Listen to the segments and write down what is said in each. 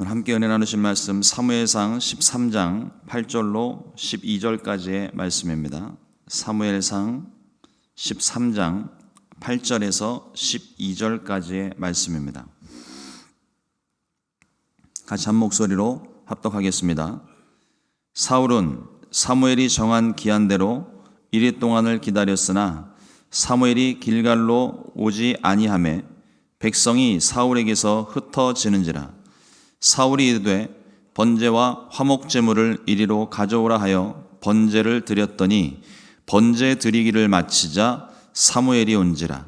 오늘 함께 은혜 나누신 말씀 사무엘상 13장 8절로 12절까지의 말씀입니다. 사무엘상 13장 8절에서 12절까지의 말씀입니다. 같이 한 목소리로 합독하겠습니다. 사울은 사무엘이 정한 기한대로 이리 동안을 기다렸으나 사무엘이 길갈로 오지 아니하매 백성이 사울에게서 흩어지는지라 사울이 이르되 번제와 화목 제물을 이리로 가져오라 하여 번제를 드렸더니 번제 드리기를 마치자 사무엘이 온지라.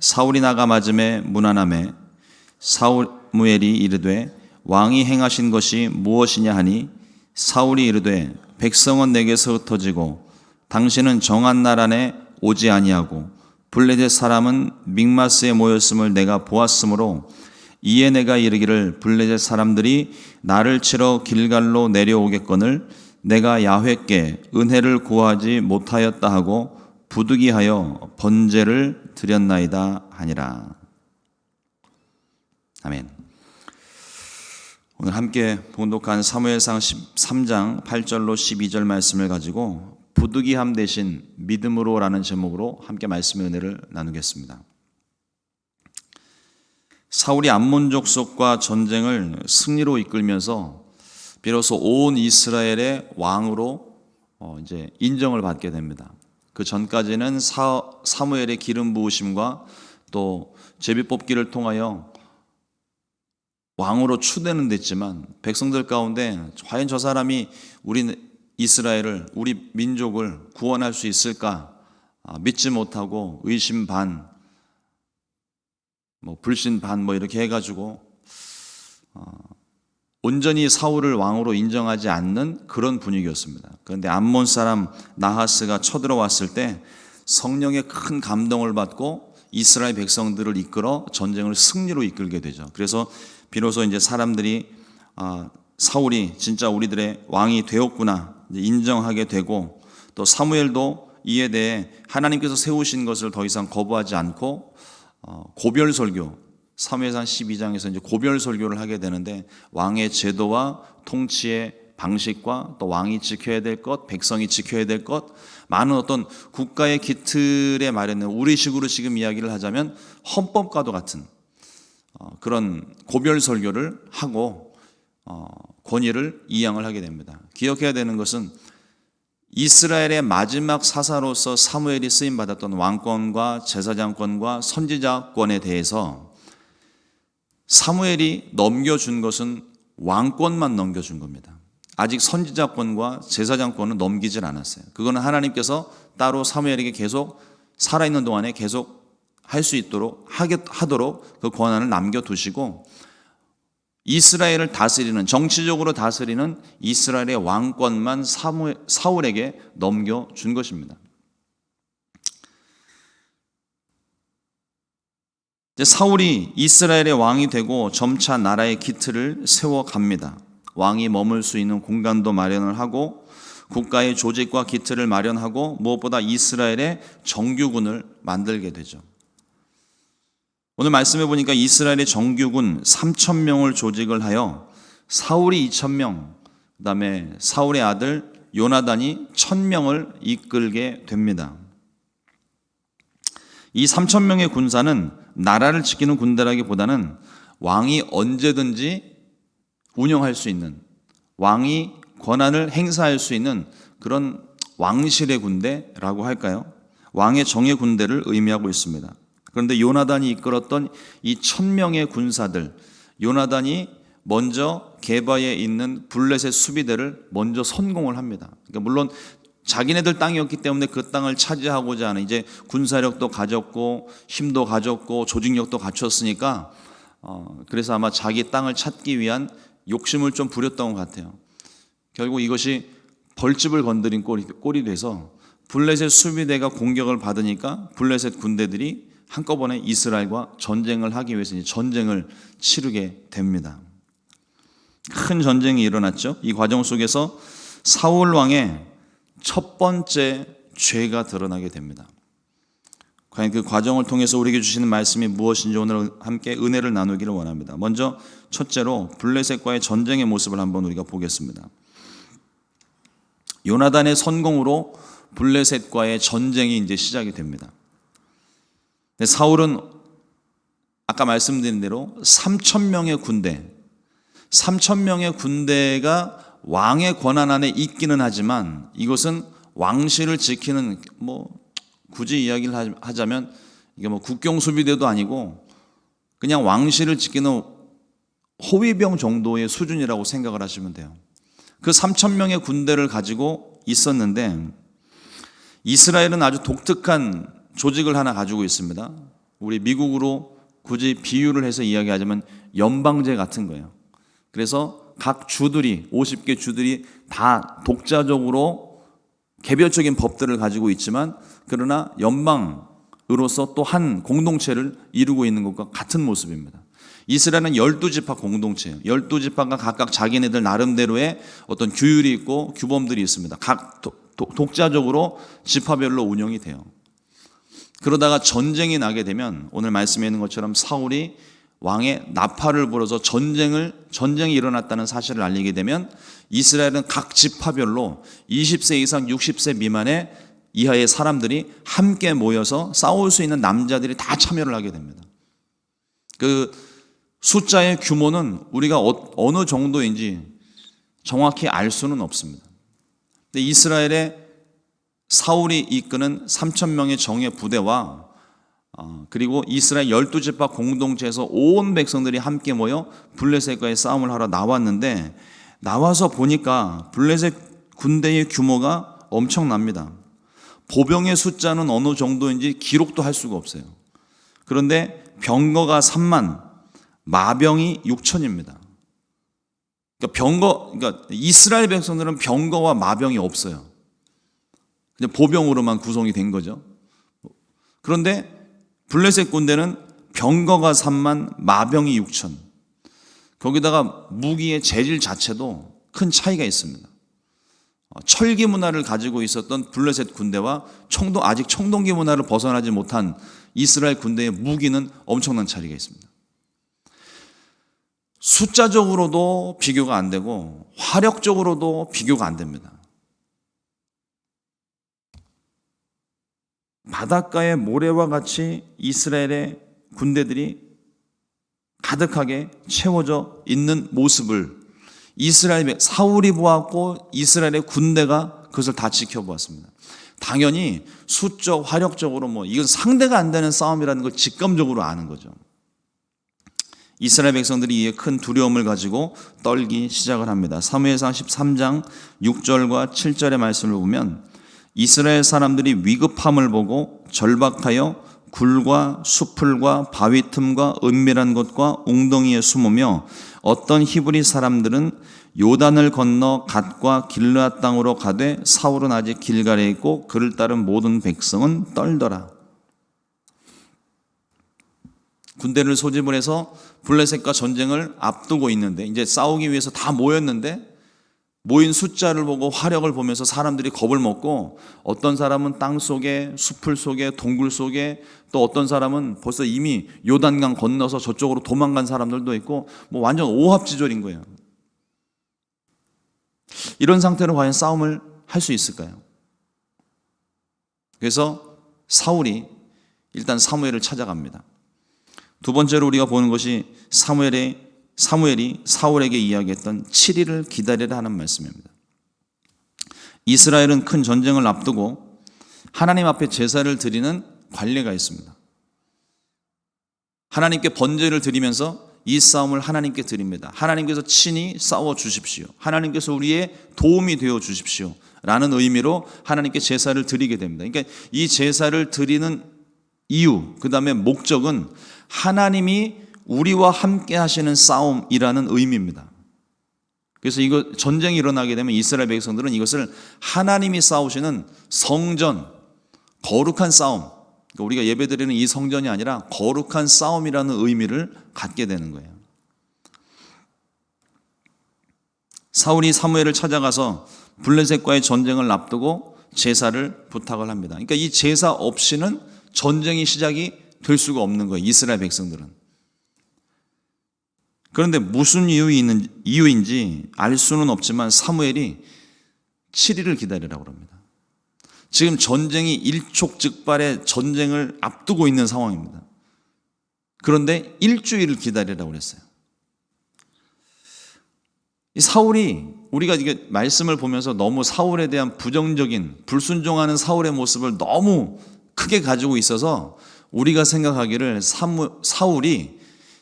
사울이 나가 맞음에 무난함에 사무엘이 이르되 왕이 행하신 것이 무엇이냐 하니? 사울이 이르되 백성은 내게서 흩어지고 당신은 정한 날 안에 오지 아니하고 블레셋 사람은 믹마스에 모였음을 내가 보았으므로 이에 내가 이르기를 블레셋 사람들이 나를 치러 길갈로 내려오겠거늘 내가 야훼께 은혜를 구하지 못하였다 하고 부득이하여 번제를 드렸나이다 하니라. 아멘. 오늘 함께 봉독한 사무엘상 13장 8절로 12절 말씀을 가지고 부득이함 대신 믿음으로라는 제목으로 함께 말씀의 은혜를 나누겠습니다. 사울이 암몬 족 속과 전쟁을 승리로 이끌면서 비로소 온 이스라엘의 왕으로 어, 이제 인정을 받게 됩니다. 그 전까지는 사, 사무엘의 기름 부으심과 또 제비 뽑기를 통하여 왕으로 추대는 됐지만 백성들 가운데 과연 저 사람이 우리 이스라엘을 우리 민족을 구원할 수 있을까 아, 믿지 못하고 의심 반, 뭐 불신 반 뭐 이렇게 해가지고 어, 온전히 사울을 왕으로 인정하지 않는 그런 분위기였습니다. 그런데 암몬 사람 나하스가 쳐들어왔을 때 성령의 큰 감동을 받고 이스라엘 백성들을 이끌어 전쟁을 승리로 이끌게 되죠. 그래서 비로소 이제 사람들이 아, 사울이 진짜 우리들의 왕이 되었구나 인정하게 되고 또 사무엘도 이에 대해 하나님께서 세우신 것을 더 이상 거부하지 않고 어, 고별 설교 사무엘상 12장에서 이제 고별 설교를 하게 되는데 왕의 제도와 통치의 방식과 또 왕이 지켜야 될 것, 백성이 지켜야 될 것, 많은 어떤 국가의 기틀에 마련된 우리식으로 지금 이야기를 하자면 헌법과도 같은 어, 그런 고별 설교를 하고 어, 권위를 이양을 하게 됩니다. 기억해야 되는 것은 이스라엘의 마지막 사사로서 사무엘이 쓰임 받았던 왕권과 제사장권과 선지자권에 대해서 사무엘이 넘겨준 것은 왕권만 넘겨준 겁니다. 아직 선지자권과 제사장권은 넘기질 않았어요. 그거는 하나님께서 따로 사무엘에게 계속 살아있는 동안에 계속 할 수 있도록 하도록 그 권한을 남겨두시고 이스라엘을 다스리는 정치적으로 다스리는 이스라엘의 왕권만 사울에게 넘겨 준 것입니다. 사울이 이스라엘의 왕이 되고 점차 나라의 기틀을 세워 갑니다. 왕이 머물 수 있는 공간도 마련을 하고 국가의 조직과 기틀을 마련하고 무엇보다 이스라엘의 정규군을 만들게 되죠. 오늘 말씀해 보니까 이스라엘의 정규군 3천 명을 조직을 하여 사울이 2천 명, 그다음에 사울의 아들 요나단이 1천 명을 이끌게 됩니다. 이 3천 명의 군사는 나라를 지키는 군대라기보다는 왕이 언제든지 운영할 수 있는 왕이 권한을 행사할 수 있는 그런 왕실의 군대라고 할까요? 왕의 정예 군대를 의미하고 있습니다. 그런데 요나단이 이끌었던 이 천명의 군사들, 요나단이 먼저 게바에 있는 블렛의 수비대를 먼저 선공을 합니다. 그러니까 물론 자기네들 땅이었기 때문에 그 땅을 차지하고자 하는 이제 군사력도 가졌고 힘도 가졌고 조직력도 갖췄으니까 어 그래서 아마 자기 땅을 찾기 위한 욕심을 좀 부렸던 것 같아요. 결국 이것이 벌집을 건드린 꼴이, 꼴이 돼서 블레셋 수비대가 공격을 받으니까 블레셋 군대들이 한꺼번에 이스라엘과 전쟁을 하기 위해서 전쟁을 치르게 됩니다. 큰 전쟁이 일어났죠. 이 과정 속에서 사울 왕의 첫 번째 죄가 드러나게 됩니다. 과연 그 과정을 통해서 우리에게 주시는 말씀이 무엇인지 오늘 함께 은혜를 나누기를 원합니다. 먼저 첫째로 블레셋과의 전쟁의 모습을 한번 우리가 보겠습니다. 요나단의 선공으로 블레셋과의 전쟁이 이제 시작이 됩니다. 사울은 아까 말씀드린 대로 3천 명의 군대, 3천 명의 군대가 왕의 권한 안에 있기는 하지만 이것은 왕실을 지키는 뭐 굳이 이야기를 하자면 이게 뭐 국경 수비대도 아니고 그냥 왕실을 지키는 호위병 정도의 수준이라고 생각을 하시면 돼요. 그 3천 명의 군대를 가지고 있었는데 이스라엘은 아주 독특한 조직을 하나 가지고 있습니다. 우리 미국으로 굳이 비유를 해서 이야기하자면 연방제 같은 거예요. 그래서 각 주들이 50개 주들이 다 독자적으로 개별적인 법들을 가지고 있지만 그러나 연방으로서 또 한 공동체를 이루고 있는 것과 같은 모습입니다. 이스라엘은 열두 지파 공동체예요. 열두 지파가 각각 자기네들 나름대로의 어떤 규율이 있고 규범들이 있습니다. 각 독자적으로 지파별로 운영이 돼요. 그러다가 전쟁이 나게 되면 오늘 말씀에 있는 것처럼 사울이 왕의 나팔을 불어서 전쟁을 전쟁이 일어났다는 사실을 알리게 되면 이스라엘은 각 지파별로 20세 이상 60세 미만의 이하의 사람들이 함께 모여서 싸울 수 있는 남자들이 다 참여를 하게 됩니다. 그 숫자의 규모는 우리가 어, 어느 정도인지 정확히 알 수는 없습니다. 근데 이스라엘의 사울이 이끄는 3천 명의 정예 부대와 어, 그리고 이스라엘 열두 지파 공동체에서 온 백성들이 함께 모여 블레셋과의 싸움을 하러 나왔는데 나와서 보니까 블레셋 군대의 규모가 엄청납니다. 보병의 숫자는 어느 정도인지 기록도 할 수가 없어요. 그런데 병거가 3만, 마병이 6천입니다. 그러니까 병거, 그러니까 이스라엘 백성들은 병거와 마병이 없어요. 그냥 보병으로만 구성이 된 거죠. 그런데 블레셋 군대는 병거가 3만, 마병이 6천. 거기다가 무기의 재질 자체도 큰 차이가 있습니다. 어, 철기 문화를 가지고 있었던 블레셋 군대와 청동 아직 청동기 문화를 벗어나지 못한 이스라엘 군대의 무기는 엄청난 차이가 있습니다. 숫자적으로도 비교가 안 되고 화력적으로도 비교가 안 됩니다. 바닷가의 모래와 같이 이스라엘의 군대들이 가득하게 채워져 있는 모습을 이스라엘 사울이 보았고 이스라엘의 군대가 그것을 다 지켜보았습니다. 당연히 수적 화력적으로 뭐 이건 상대가 안 되는 싸움이라는 걸 직감적으로 아는 거죠. 이스라엘 백성들이 이에 큰 두려움을 가지고 떨기 시작을 합니다. 사무엘상 13장 6절과 7절의 말씀을 보면 이스라엘 사람들이 위급함을 보고 절박하여 굴과 수풀과 바위 틈과 은밀한 곳과 웅덩이에 숨으며 어떤 히브리 사람들은 요단을 건너 갓과 길르앗 땅으로 가되 사울은 아직 길갈에 있고 그를 따른 모든 백성은 떨더라. 군대를 소집을 해서 블레셋과 전쟁을 앞두고 있는데 이제 싸우기 위해서 다 모였는데 모인 숫자를 보고 화력을 보면서 사람들이 겁을 먹고 어떤 사람은 땅 속에 숲을 속에 동굴 속에 또 어떤 사람은 벌써 이미 요단강 건너서 저쪽으로 도망간 사람들도 있고 뭐 완전 오합지졸인 거예요. 이런 상태로 과연 싸움을 할 수 있을까요? 그래서 사울이 일단 사무엘을 찾아갑니다. 두 번째로 우리가 보는 것이 사무엘의 사무엘이 사울에게 이야기했던 7일을 기다리라 하는 말씀입니다. 이스라엘은 큰 전쟁을 앞두고 하나님 앞에 제사를 드리는 관례가 있습니다. 하나님께 번제를 드리면서 이 싸움을 하나님께 드립니다. 하나님께서 친히 싸워 주십시오. 하나님께서 우리의 도움이 되어 주십시오. 라는 의미로 하나님께 제사를 드리게 됩니다. 그러니까 이 제사를 드리는 이유, 그 다음에 목적은 하나님이 우리와 함께 하시는 싸움이라는 의미입니다. 그래서 이거 전쟁이 일어나게 되면 이스라엘 백성들은 이것을 하나님이 싸우시는 성전, 거룩한 싸움, 그러니까 우리가 예배드리는 이 성전이 아니라 거룩한 싸움이라는 의미를 갖게 되는 거예요. 사울이 사무엘을 찾아가서 블레셋과의 전쟁을 앞두고 제사를 부탁을 합니다. 그러니까 이 제사 없이는 전쟁이 시작이 될 수가 없는 거예요. 이스라엘 백성들은. 그런데 무슨 이유인지 알 수는 없지만 사무엘이 7일을 기다리라고 합니다. 지금 전쟁이 일촉즉발의 전쟁을 앞두고 있는 상황입니다. 그런데 일주일을 기다리라고 그랬어요. 이 사울이 우리가 이게 말씀을 보면서 너무 사울에 대한 부정적인 불순종하는 사울의 모습을 너무 크게 가지고 있어서 우리가 생각하기를 사울이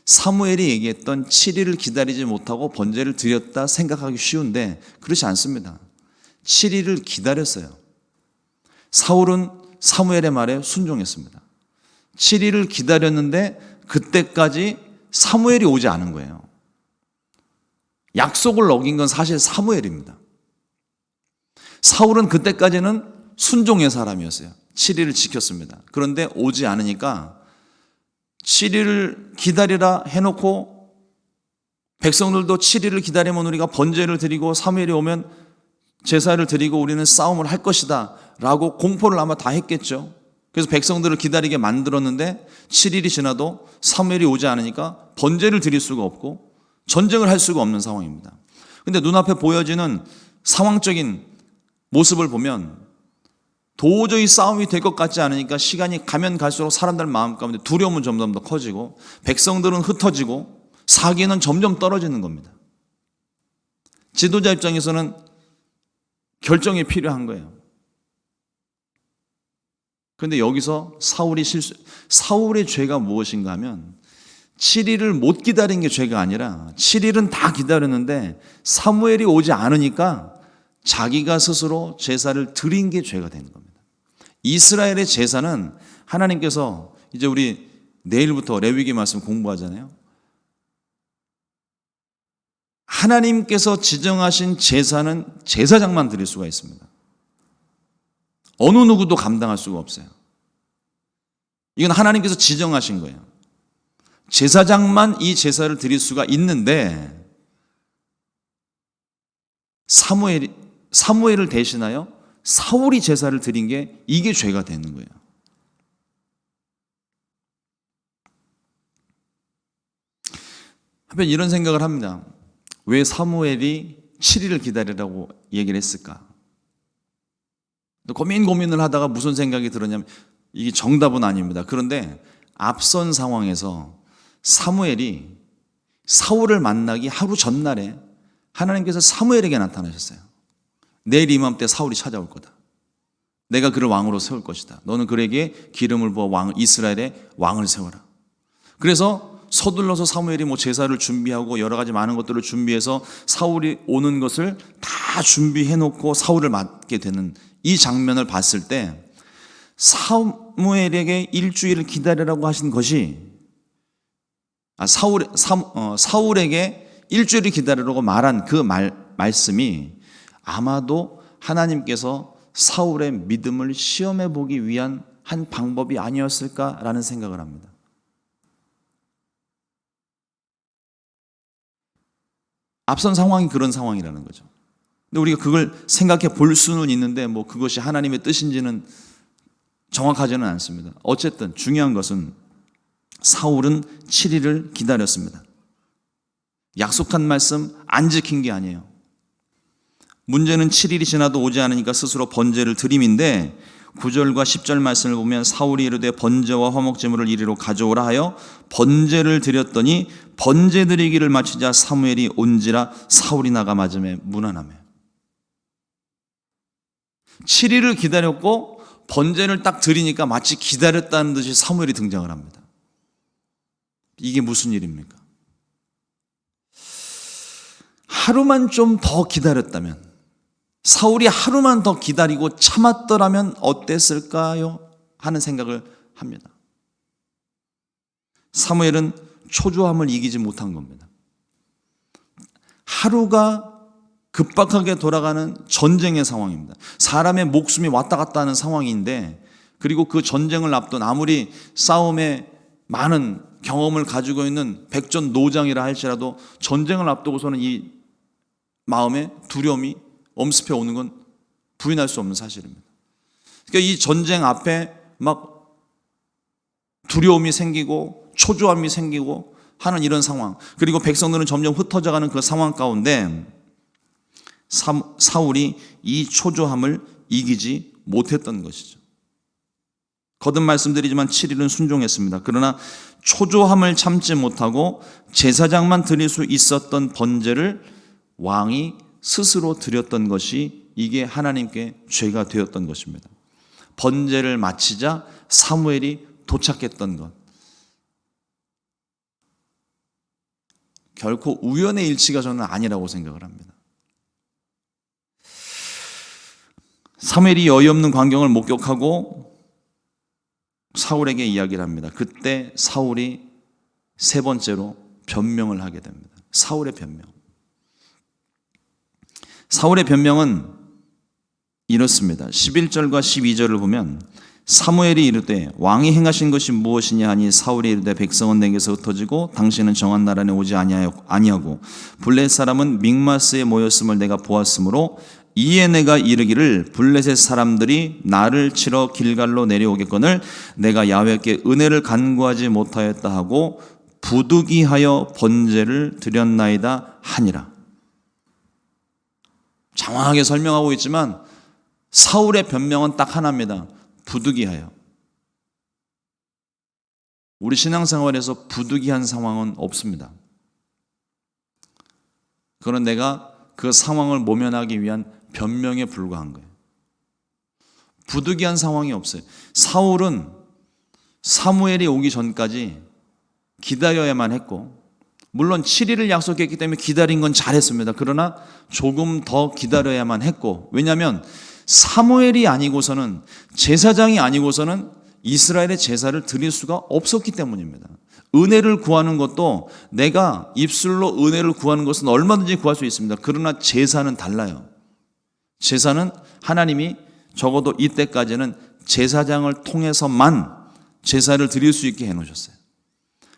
사무엘이 얘기했던 7일을 기다리지 못하고 번제를 드렸다 생각하기 쉬운데 그렇지 않습니다. 7일을 기다렸어요. 사울은 사무엘의 말에 순종했습니다. 7일을 기다렸는데 그때까지 사무엘이 오지 않은 거예요. 약속을 어긴 건 사실 사무엘입니다. 사울은 그때까지는 순종의 사람이었어요. 7일을 지켰습니다. 그런데 오지 않으니까 7일을 기다리라 해놓고 백성들도 7일을 기다리면 우리가 번제를 드리고 사무엘이 오면 제사를 드리고 우리는 싸움을 할 것이다 라고 공포를 아마 다 했겠죠. 그래서 백성들을 기다리게 만들었는데 7일이 지나도 사무엘이 오지 않으니까 번제를 드릴 수가 없고 전쟁을 할 수가 없는 상황입니다. 근데 눈앞에 보여지는 상황적인 모습을 보면 도저히 싸움이 될 것 같지 않으니까 시간이 가면 갈수록 사람들 마음 가운데 두려움은 점점 더 커지고 백성들은 흩어지고 사기는 점점 떨어지는 겁니다. 지도자 입장에서는 결정이 필요한 거예요. 그런데 여기서 사울이 실수, 사울의 죄가 무엇인가 하면 7일을 못 기다린 게 죄가 아니라 7일은 다 기다렸는데 사무엘이 오지 않으니까 자기가 스스로 제사를 드린 게 죄가 되는 겁니다. 이스라엘의 제사는 하나님께서 이제 우리 내일부터 레위기 말씀 공부하잖아요. 하나님께서 지정하신 제사는 제사장만 드릴 수가 있습니다. 어느 누구도 감당할 수가 없어요. 이건 하나님께서 지정하신 거예요. 제사장만 이 제사를 드릴 수가 있는데 사무엘 사무엘을 대신하여 사울이 제사를 드린 게 이게 죄가 되는 거예요. 한편 이런 생각을 합니다. 왜 사무엘이 7일을 기다리라고 얘기를 했을까? 고민 고민을 하다가 무슨 생각이 들었냐면 이게 정답은 아닙니다. 그런데 앞선 상황에서 사무엘이 사울을 만나기 하루 전날에 하나님께서 사무엘에게 나타나셨어요. 내일 이맘때 사울이 찾아올 거다. 내가 그를 왕으로 세울 것이다. 너는 그에게 기름을 부어 왕 이스라엘의 왕을 세워라. 그래서 서둘러서 사무엘이 뭐 제사를 준비하고 여러 가지 많은 것들을 준비해서 사울이 오는 것을 다 준비해 놓고 사울을 맞게 되는 이 장면을 봤을 때 사무엘에게 일주일을 기다리라고 하신 것이 아, 사울, 사, 어, 사울에게 일주일을 기다리라고 말한 그 말, 말씀이 아마도 하나님께서 사울의 믿음을 시험해 보기 위한 한 방법이 아니었을까라는 생각을 합니다. 앞선 상황이 그런 상황이라는 거죠. 근데 우리가 그걸 생각해 볼 수는 있는데 뭐 그것이 하나님의 뜻인지는 정확하지는 않습니다. 어쨌든 중요한 것은 사울은 7일을 기다렸습니다. 약속한 말씀 안 지킨 게 아니에요. 문제는 7일이 지나도 오지 않으니까 스스로 번제를 드림인데 9절과 10절 말씀을 보면 사울이 이르되 번제와 화목제물을 이리로 가져오라 하여 번제를 드렸더니 번제 드리기를 마치자 사무엘이 온지라 사울이 나가 맞음에 무난함에 7일을 기다렸고 번제를 딱 드리니까 마치 기다렸다는 듯이 사무엘이 등장을 합니다. 이게 무슨 일입니까? 하루만 좀 더 기다렸다면 사울이 하루만 더 기다리고 참았더라면 어땠을까요? 하는 생각을 합니다. 사무엘은 초조함을 이기지 못한 겁니다. 하루가 급박하게 돌아가는 전쟁의 상황입니다. 사람의 목숨이 왔다 갔다 하는 상황인데 그리고 그 전쟁을 앞둔 아무리 싸움에 많은 경험을 가지고 있는 백전 노장이라 할지라도 전쟁을 앞두고서는 이 마음에 두려움이 엄습해 오는 건 부인할 수 없는 사실입니다. 그러니까 이 전쟁 앞에 막 두려움이 생기고 초조함이 생기고 하는 이런 상황. 그리고 백성들은 점점 흩어져가는 그 상황 가운데 사- 사울이 이 초조함을 이기지 못했던 것이죠. 거듭 말씀드리지만 7일은 순종했습니다. 그러나 초조함을 참지 못하고 제사장만 드릴 수 있었던 번제를 왕이 스스로 드렸던 것이 이게 하나님께 죄가 되었던 것입니다. 번제를 마치자 사무엘이 도착했던 것. 결코 우연의 일치가 저는 아니라고 생각을 합니다. 사무엘이 어이없는 광경을 목격하고 사울에게 이야기를 합니다. 그때 사울이 세 번째로 변명을 하게 됩니다. 사울의 변명. 사울의 변명은 이렇습니다. 11절과 12절을 보면 사무엘이 이르되 왕이 행하신 것이 무엇이냐 하니 사울이 이르되 백성은 내게서 흩어지고 당신은 정한 나라에 오지 아니하고 블레 사람은 믹마스에 모였음을 내가 보았으므로 이에 내가 이르기를 블레셋 사람들이 나를 치러 길갈로 내려오겠거늘 내가 야훼께 은혜를 간구하지 못하였다 하고 부득이하여 번제를 드렸나이다 하니라. 장황하게 설명하고 있지만 사울의 변명은 딱 하나입니다. 부득이하여. 우리 신앙생활에서 부득이한 상황은 없습니다. 그건 내가 그 상황을 모면하기 위한 변명에 불과한 거예요. 부득이한 상황이 없어요. 사울은 사무엘이 오기 전까지 기다려야만 했고, 물론 7일을 약속했기 때문에 기다린 건 잘했습니다. 그러나 조금 더 기다려야만 했고, 왜냐하면 사무엘이 아니고서는 제사장이 아니고서는 이스라엘의 제사를 드릴 수가 없었기 때문입니다. 은혜를 구하는 것도 내가 입술로 은혜를 구하는 것은 얼마든지 구할 수 있습니다. 그러나 제사는 달라요. 제사는 하나님이 적어도 이때까지는 제사장을 통해서만 제사를 드릴 수 있게 해놓으셨어요.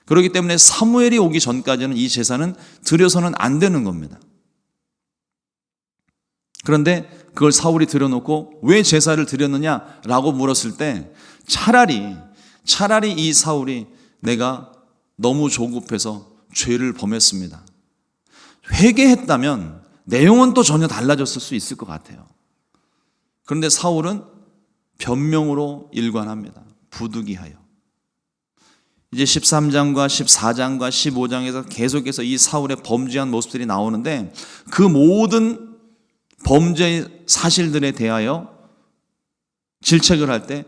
그렇기 때문에 사무엘이 오기 전까지는 이 제사는 드려서는 안 되는 겁니다. 그런데 그걸 사울이 드려놓고 왜 제사를 드렸느냐라고 물었을 때 차라리 차라리 이 사울이 내가 너무 조급해서 죄를 범했습니다. 회개했다면 내용은 또 전혀 달라졌을 수 있을 것 같아요. 그런데 사울은 변명으로 일관합니다. 부득이하여. 이제 13장과 14장과 15장에서 계속해서 이 사울의 범죄한 모습들이 나오는데 그 모든 범죄 사실들에 대하여 질책을 할 때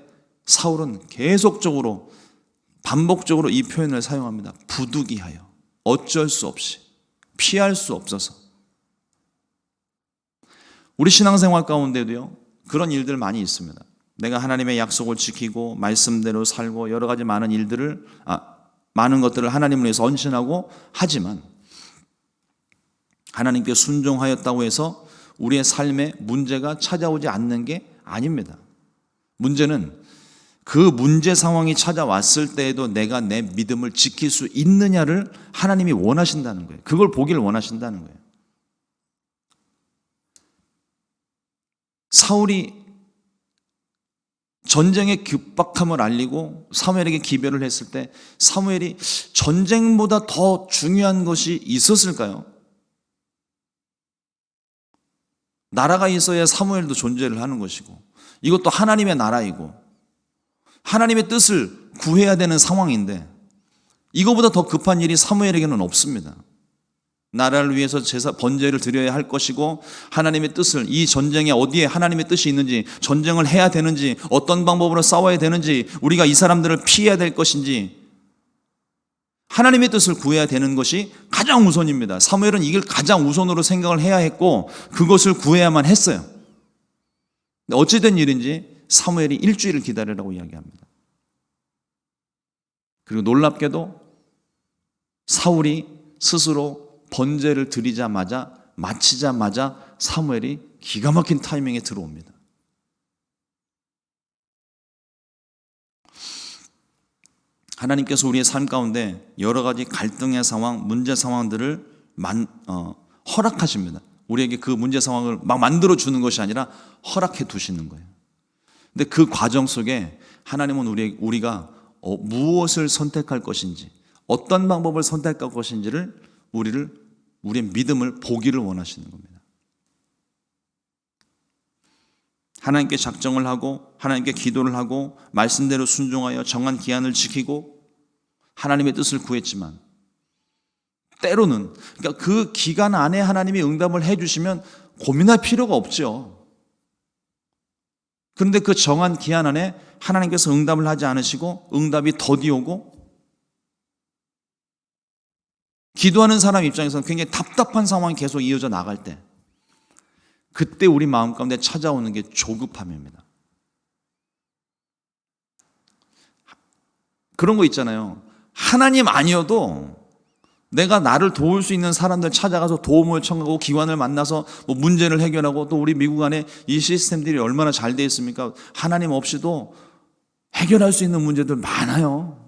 사울은 계속적으로 반복적으로 이 표현을 사용합니다. 부득이하여 어쩔 수 없이 피할 수 없어서 우리 신앙생활 가운데도요 그런 일들 많이 있습니다. 내가 하나님의 약속을 지키고 말씀대로 살고 여러 가지 많은 일들을 아, 많은 것들을 하나님을 위해서 헌신하고 하지만 하나님께 순종하였다고 해서 우리의 삶에 문제가 찾아오지 않는 게 아닙니다. 문제는 그 문제 상황이 찾아왔을 때에도 내가 내 믿음을 지킬 수 있느냐를 하나님이 원하신다는 거예요. 그걸 보기를 원하신다는 거예요. 사울이 전쟁의 급박함을 알리고 사무엘에게 기별을 했을 때 사무엘이 전쟁보다 더 중요한 것이 있었을까요? 나라가 있어야 사무엘도 존재를 하는 것이고 이것도 하나님의 나라이고 하나님의 뜻을 구해야 되는 상황인데 이거보다 더 급한 일이 사무엘에게는 없습니다. 나라를 위해서 제사 번제를 드려야 할 것이고 하나님의 뜻을 이 전쟁에 어디에 하나님의 뜻이 있는지 전쟁을 해야 되는지 어떤 방법으로 싸워야 되는지 우리가 이 사람들을 피해야 될 것인지 하나님의 뜻을 구해야 되는 것이 가장 우선입니다. 사무엘은 이걸 가장 우선으로 생각을 해야 했고 그것을 구해야만 했어요. 어찌된 일인지 사무엘이 일주일을 기다리라고 이야기합니다. 그리고 놀랍게도 사울이 스스로 번제를 드리자마자 마치자마자 사무엘이 기가 막힌 타이밍에 들어옵니다. 하나님께서 우리의 삶 가운데 여러 가지 갈등의 상황, 문제 상황들을 만, 어, 허락하십니다. 우리에게 그 문제 상황을 막 만들어 주는 것이 아니라 허락해 두시는 거예요. 근데 그 과정 속에 하나님은 우리, 우리가 어, 무엇을 선택할 것인지, 어떤 방법을 선택할 것인지를 우리를 우리의 믿음을 보기를 원하시는 겁니다. 하나님께 작정을 하고 하나님께 기도를 하고 말씀대로 순종하여 정한 기한을 지키고 하나님의 뜻을 구했지만 때로는 그러니까 그 기간 안에 하나님이 응답을 해 주시면 고민할 필요가 없죠. 그런데 그 정한 기한 안에 하나님께서 응답을 하지 않으시고 응답이 더디 오고 기도하는 사람 입장에서는 굉장히 답답한 상황이 계속 이어져 나갈 때 그때 우리 마음 가운데 찾아오는 게 조급함입니다. 그런 거 있잖아요. 하나님 아니어도 내가 나를 도울 수 있는 사람들 찾아가서 도움을 청하고 기관을 만나서 뭐 문제를 해결하고 또 우리 미국 안에 이 시스템들이 얼마나 잘 되어 있습니까? 하나님 없이도 해결할 수 있는 문제들 많아요.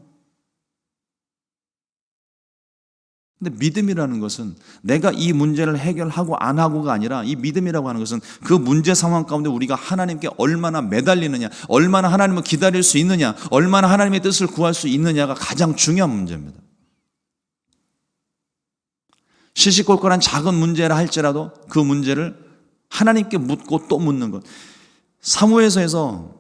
근데 믿음이라는 것은 내가 이 문제를 해결하고 안 하고가 아니라 이 믿음이라고 하는 것은 그 문제 상황 가운데 우리가 하나님께 얼마나 매달리느냐, 얼마나 하나님을 기다릴 수 있느냐, 얼마나 하나님의 뜻을 구할 수 있느냐가 가장 중요한 문제입니다. 시시콜콜한 작은 문제라 할지라도 그 문제를 하나님께 묻고 또 묻는 것. 사무에서에서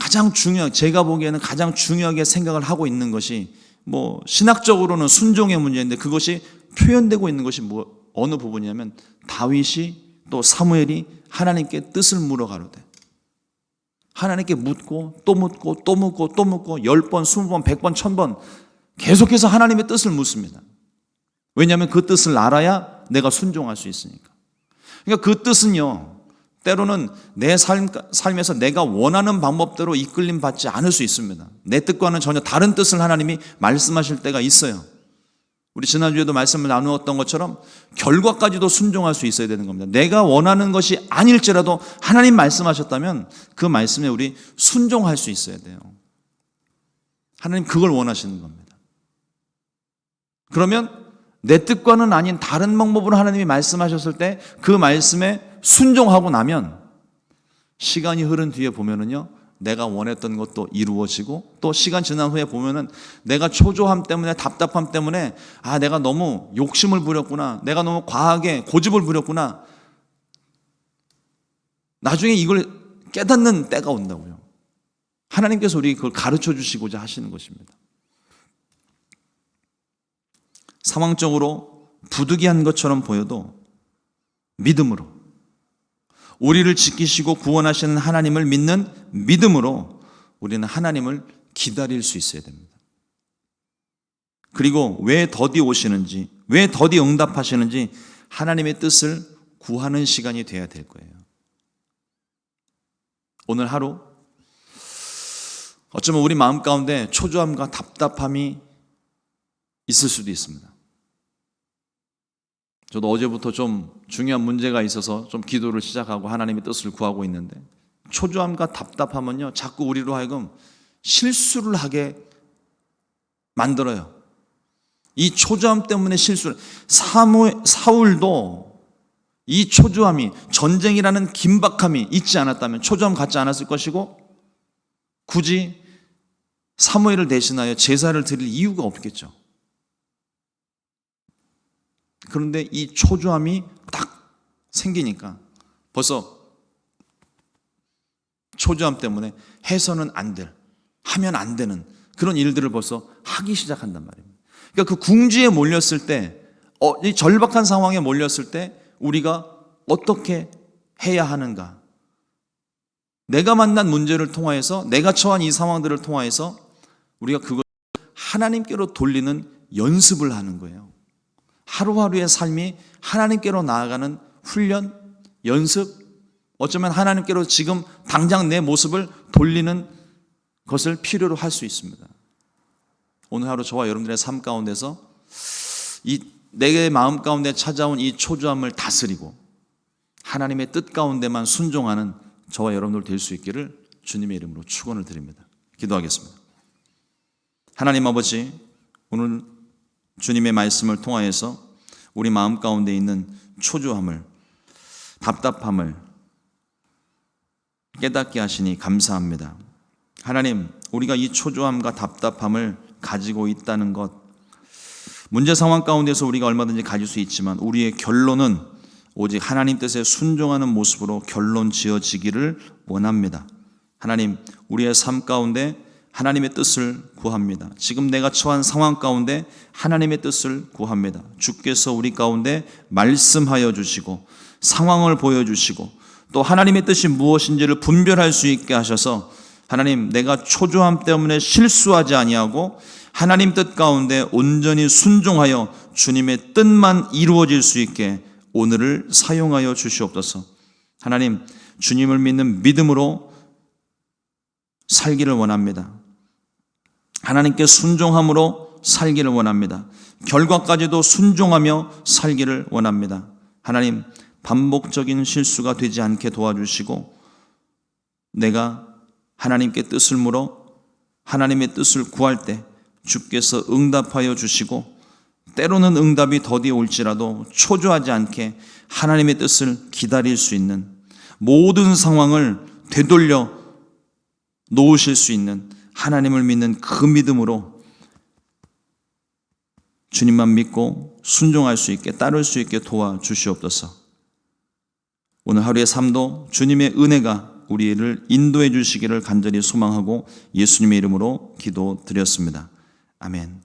가장 중요, 제가 보기에는 가장 중요하게 생각을 하고 있는 것이 뭐 신학적으로는 순종의 문제인데 그것이 표현되고 있는 것이 뭐 어느 부분이냐면 다윗이 또 사무엘이 하나님께 뜻을 물어 가로되 하나님께 묻고 또 묻고 또 묻고 또 묻고 열 번, 스무 번, 백 번, 천번 계속해서 하나님의 뜻을 묻습니다. 왜냐하면 그 뜻을 알아야 내가 순종할 수 있으니까. 그러니까 그 뜻은요, 때로는 내 삶, 삶에서 내가 원하는 방법대로 이끌림 받지 않을 수 있습니다. 내 뜻과는 전혀 다른 뜻을 하나님이 말씀하실 때가 있어요. 우리 지난주에도 말씀을 나누었던 것처럼 결과까지도 순종할 수 있어야 되는 겁니다. 내가 원하는 것이 아닐지라도 하나님 말씀하셨다면 그 말씀에 우리 순종할 수 있어야 돼요. 하나님 그걸 원하시는 겁니다. 그러면 내 뜻과는 아닌 다른 방법으로 하나님이 말씀하셨을 때 그 말씀에 순종하고 나면 시간이 흐른 뒤에 보면은요, 내가 원했던 것도 이루어지고 또 시간 지난 후에 보면은 내가 초조함 때문에 답답함 때문에 아, 내가 너무 욕심을 부렸구나. 내가 너무 과하게 고집을 부렸구나. 나중에 이걸 깨닫는 때가 온다고요. 하나님께서 우리 그걸 가르쳐 주시고자 하시는 것입니다. 상황적으로 부득이한 것처럼 보여도 믿음으로 우리를 지키시고 구원하시는 하나님을 믿는 믿음으로 우리는 하나님을 기다릴 수 있어야 됩니다. 그리고 왜 더디 오시는지, 왜 더디 응답하시는지 하나님의 뜻을 구하는 시간이 돼야 될 거예요. 오늘 하루 어쩌면 우리 마음 가운데 초조함과 답답함이 있을 수도 있습니다. 저도 어제부터 좀 중요한 문제가 있어서 좀 기도를 시작하고 하나님의 뜻을 구하고 있는데 초조함과 답답함은요 자꾸 우리로 하여금 실수를 하게 만들어요. 이 초조함 때문에 실수를 사무, 사울도 이 초조함이 전쟁이라는 긴박함이 있지 않았다면 초조함 갖지 않았을 것이고 굳이 사무엘을 대신하여 제사를 드릴 이유가 없겠죠. 그런데 이 초조함이 딱 생기니까 벌써 초조함 때문에 해서는 안 될, 하면 안 되는 그런 일들을 벌써 하기 시작한단 말입니다. 그러니까 그 궁지에 몰렸을 때, 어, 이 절박한 상황에 몰렸을 때 우리가 어떻게 해야 하는가? 내가 만난 문제를 통하여서, 내가 처한 이 상황들을 통하여서 우리가 그걸 하나님께로 돌리는 연습을 하는 거예요. 하루하루의 삶이 하나님께로 나아가는 훈련, 연습, 어쩌면 하나님께로 지금 당장 내 모습을 돌리는 것을 필요로 할 수 있습니다. 오늘 하루 저와 여러분들의 삶 가운데서 이 내 마음 가운데 찾아온 이 초조함을 다스리고 하나님의 뜻 가운데만 순종하는 저와 여러분들 될 수 있기를 주님의 이름으로 축원을 드립니다. 기도하겠습니다. 하나님 아버지 오늘 주님의 말씀을 통하여서 우리 마음 가운데 있는 초조함을 답답함을 깨닫게 하시니 감사합니다. 하나님, 우리가 이 초조함과 답답함을 가지고 있다는 것. 문제 상황 가운데서 우리가 얼마든지 가질 수 있지만 우리의 결론은 오직 하나님 뜻에 순종하는 모습으로 결론 지어지기를 원합니다. 하나님, 우리의 삶 가운데 하나님의 뜻을 구합니다. 지금 내가 처한 상황 가운데 하나님의 뜻을 구합니다. 주께서 우리 가운데 말씀하여 주시고 상황을 보여주시고 또 하나님의 뜻이 무엇인지를 분별할 수 있게 하셔서 하나님 내가 초조함 때문에 실수하지 아니하고 하나님 뜻 가운데 온전히 순종하여 주님의 뜻만 이루어질 수 있게 오늘을 사용하여 주시옵소서. 하나님 주님을 믿는 믿음으로 살기를 원합니다. 하나님께 순종함으로 살기를 원합니다. 결과까지도 순종하며 살기를 원합니다. 하나님, 반복적인 실수가 되지 않게 도와주시고, 내가 하나님께 뜻을 물어 하나님의 뜻을 구할 때 주께서 응답하여 주시고, 때로는 응답이 더디 올지라도 초조하지 않게 하나님의 뜻을 기다릴 수 있는 모든 상황을 되돌려 놓으실 수 있는 하나님을 믿는 그 믿음으로 주님만 믿고 순종할 수 있게 따를 수 있게 도와주시옵소서. 오늘 하루의 삶도 주님의 은혜가 우리를 인도해 주시기를 간절히 소망하고 예수님의 이름으로 기도드렸습니다. 아멘.